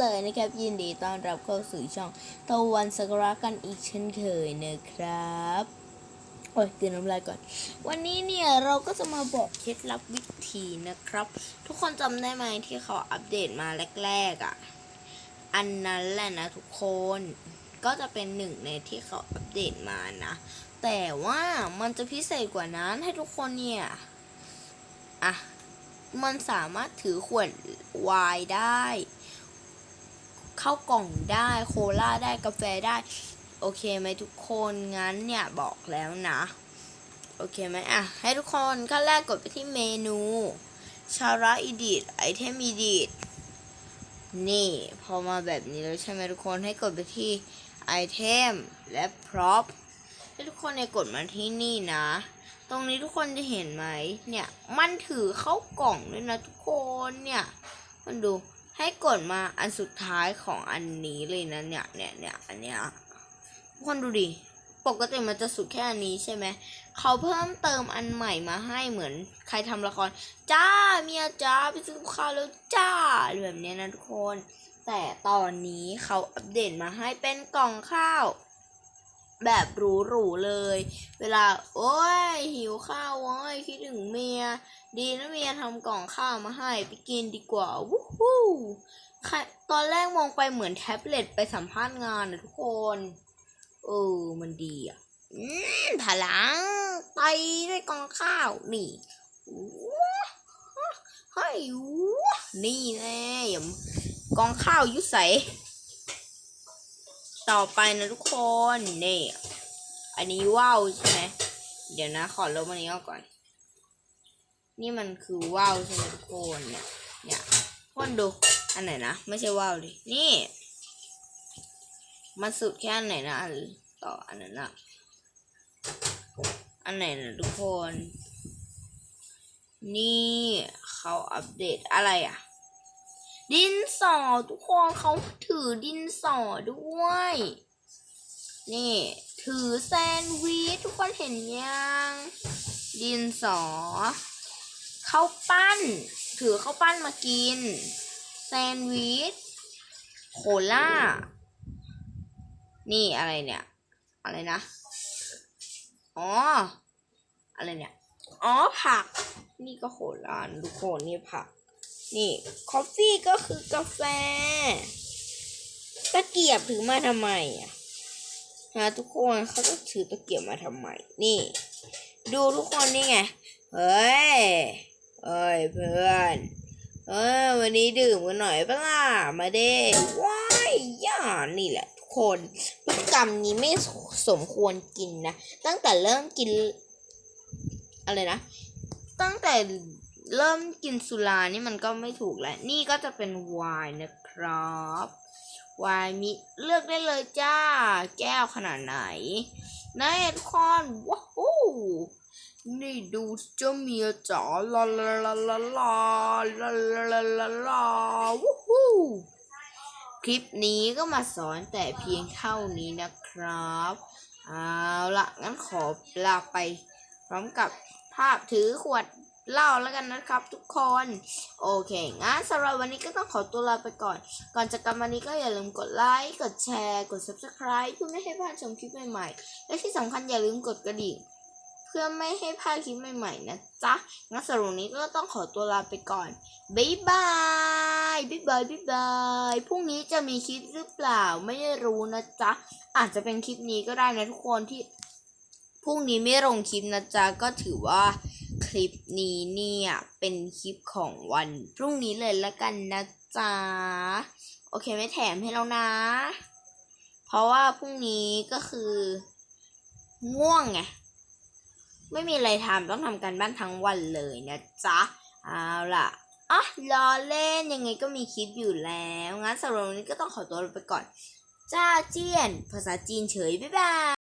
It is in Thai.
เลยนะครับ ยินดีต้อนรับเข้าสู่ช่องตะวันสกรากันอีกเช่นเคยนะครับโอ้ยกินน้ำลายก่อน วันนี้เนี่ยเราก็จะมาบอกเคล็ดลับวิธีนะครับ ทุกคนจำได้ไหมที่เขาอัปเดตมาแรกๆอะ่ะ อันนั้นแหละนะทุกคนก็จะเป็นหนึ่งในที่เขาอัปเดตมานะ แต่ว่ามันจะพิเศษกว่านั้นให้ทุกคนเนี่ยอะมันสามารถถือขวดไวน์ได้ ข้าวกล่องได้โคลาได้กาแฟได้ โอเคไหมทุกคนงั้นเนี่ยบอกแล้วนะ โอเคไหมอะ ให้ทุกคนขั้นแรกกดไปที่เมนูชาระอีดิทไอเทมอีดิทนี่ พอมาแบบนี้แล้วใช่ไหมทุกคนให้กดไปที่ไอเทมและพร็อพให้ทุกคนเนี่ยกดมาที่นี่นะ ตรงนี้ทุกคนจะเห็นไหมเนี่ย มันถือเข้ากล่องด้วยนะทุกคนเนี่ย มันดู ให้กดมาอันสุดท้ายของอันนี้เลยนะเนี่ยเนี่ยเนี่ยอันเนี้ยทุกคนดูดิปกติมันจะสุดแค่อันนี้ใช่ไหมเขาเพิ่มเติมอันใหม่มาให้เหมือนใครทำละคร จ้าเมียจ้าไปซื้อข้าวแล้วจ้าแบบเนี้ยนะทุกคน แต่ตอนนี้เขาอัปเดตมาให้เป็นกล่องข้าว แบบหรูๆเลย เวลา โอ้ย หิวข้าวโอ้ยคิดถึงเมีย ดีนะเมียทำกล่องข้าวมาให้ไปกินดีกว่าวู้ฮู้ตอนแรกมองไปเหมือนแท็บเล็ตไปสัมภาษณ์งานนะทุกคน เออ มันดีอะอพลังไปด้วยกองข้าวนี่ว้าเฮ้ยนี่แน่อย่ากองข้าวยุใส ต่อไปนะทุกคนนี่อันนี้ว่าวใช่ไหมเดี๋ยวนะขอลบอันนี้ออกก่อน นี่มันคือว่าวใช่ไหมทุกคนเนี่ยเนี่ยคนดูอันไหนนะไม่ใช่ว่าวดินี่ มันสุดแค่อันไหนนะอันต่ออันนั้นอะอันไหนนะทุกคน นี่เขาอัปเดตอะไรอะ ดินสอทุกคนเขาถือดินสอด้วย นี่ ถือแซนด์วิชทุกคนเห็นยัง ดินสอข้าวปั้น ถือข้าวปั้นมากิน แซนด์วิชโคล่า นี่อะไรเนี่ย อะไรนะ อ๋อ อะไรเนี่ย อ๋อผัก นี่ก็โหรานทุกคนนี่ผัก นี่คอฟฟี่ก็คือกาแฟ ตะเกียบถือมาทำไมอะนะทุกคนเขาจะถือตะเกียบมาทำไม นี่ ดูทุกคนนี่ไง เฮ้ย เฮ้ยเพื่อน เออวันนี้ดื่มกันหน่อยเปล่ะมาเด้ว้ายย่านี่แหละทุกคนพฤติกรรมนี้ไม่สมควรกินนะ ตั้งแต่เริ่มกิน อะไรนะ ตั้งแต่ เริ่มกินสุรานี่มันก็ไม่ถูกแล้ว นี่ก็จะเป็นไวน์นะครับไวน์มีเลือกได้เลยจ้า แก้วขนาดไหนนะทุกคนว้าวนี่ดูเจ้าเมียจ๋าลาลาลาลาลาลาลาลาลาลาวู้ฮู้คลิปนี้ก็มาสอนแต่เพียงเท่านี้นะครับ เอาละงั้นขอลาไป พร้อมกับภาพถือขวด เล้าแล้วกันนะครับ ทุกคน โอเค งั้นสำหรับวันนี้ก็ต้องขอตัวลาไปก่อน ก่อนจะกลับวันนี้ก็อย่าลืมกดไลค์ กดแชร์ กด subscribe เพื่อไม่ให้พลาดชมคลิปใหม่ๆ และที่สำคัญอย่าลืมกดกระดิ่ง เพื่อไม่ให้พลาดคลิปใหม่ๆนะจ๊ะ งั้นสำหรับวันนี้ก็ต้องขอตัวลาไปก่อน บ๊ายบาย บ๊ายบาย บ๊ายบาย พรุ่งนี้จะมีคลิปหรือเปล่า ไม่รู้นะจ๊ะ อาจจะเป็นคลิปนี้ก็ได้นะทุกคนที่พรุ่งนี้ไม่ลงคลิปนะจ๊ะ ก็ถือว่า คลิปนี้เนี่ยเป็นคลิปของวันพรุ่งนี้เลยละกันนะจ๊ะ โอเคไม่แถมให้แล้วนะ เพราะว่าพรุ่งนี้ก็คือ ง่วงไง ไม่มีอะไรทำต้องทำการบ้านทั้งวันเลยนะจ๊ะ เอาล่ะอะล้อเล่นยังไงก็มีคลิปอยู่แล้ว งั้นสำหรับวันนี้ก็ต้องขอตัวไปก่อน จ้าเจียน ภาษาจีนเฉย บ๊ายบาย